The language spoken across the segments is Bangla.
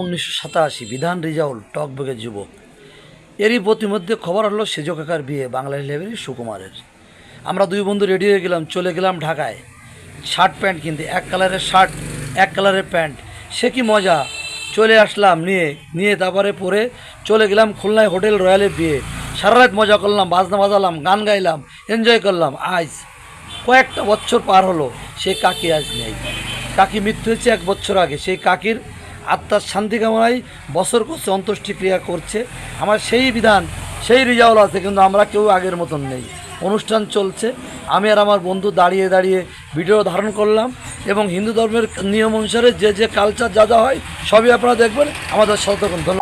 উনিশশো সাতাশি, বিধান রিজাউল টকবগের যুবক। এরই প্রতিমধ্যে খবর হলো সেজ কাকার বিয়ে বাংলা লেভেলের সুকুমারের। আমরা দুই বন্ধু রেডি হয়ে গেলাম, চলে গেলাম ঢাকায়। শার্ট প্যান্ট কিনতে, এক কালারের শার্ট, এক কালারের প্যান্ট। সে কি মজা? চলে আসলাম নিয়ে নিয়ে তারপরে পরে চলে গেলাম খুলনায় হোটেল রয়্যালে বিয়ে। সারা রাত মজা করলাম, বাজনা বাজালাম, গান গাইলাম, এনজয় করলাম আজ কয়েকটা বছর পার হলো, সেই কাকি আজ নেই। কাকি মৃত্যু হয়েছে এক বছর আগে, সেই কাকির আত্মার শান্তি কামনায় বছর করছে, অন্ত্যেষ্টি ক্রিয়া করছে। আমার সেই বিধান, সেই রিজাউল আছে, কিন্তু আমরা কেউ আগের মতন নেই। অনুষ্ঠান চলছে। আমি আর আমার বন্ধু দাঁড়িয়ে দাঁড়িয়ে ভিডিও ধারণ করলাম এবং হিন্দু ধর্মের নিয়ম অনুসারে যে যে কালচার যা যা হয়, সবই আপনারা দেখবেন। আমাদের সতর্ক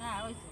হ্যাঁ ওই তো।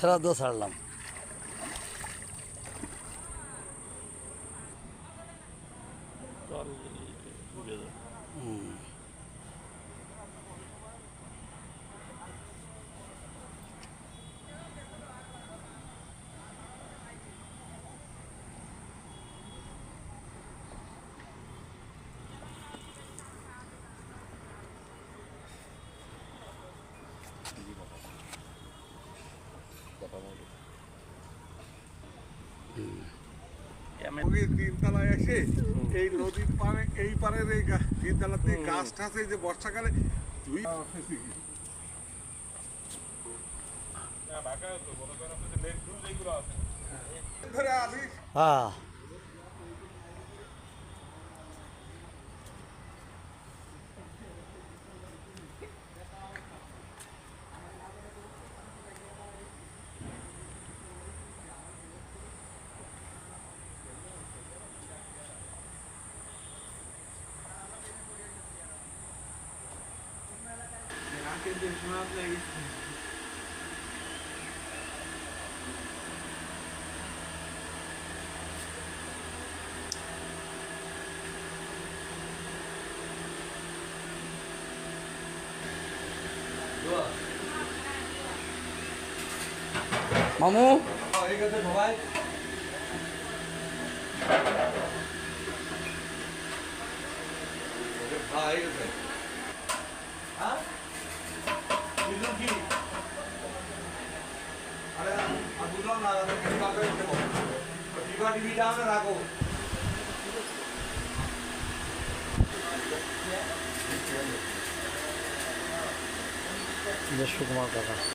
শ্রাদ্ধ ছাড়লাম হুম। তিনতলায় এসে এই নদীর পারে এই পারের এই তিনতলাতে গাছ টাছ এই যে বর্ষাকালে তুই ধরে আসিস। হ্যাঁ। মামু এই গেছে সবাই হ্যাঁ এই গেছে হ্যাঁ বুঝলাম না কিছু কাজ করতে দেবো টিভা টিভি দাও রাখো সুকুমার কাকা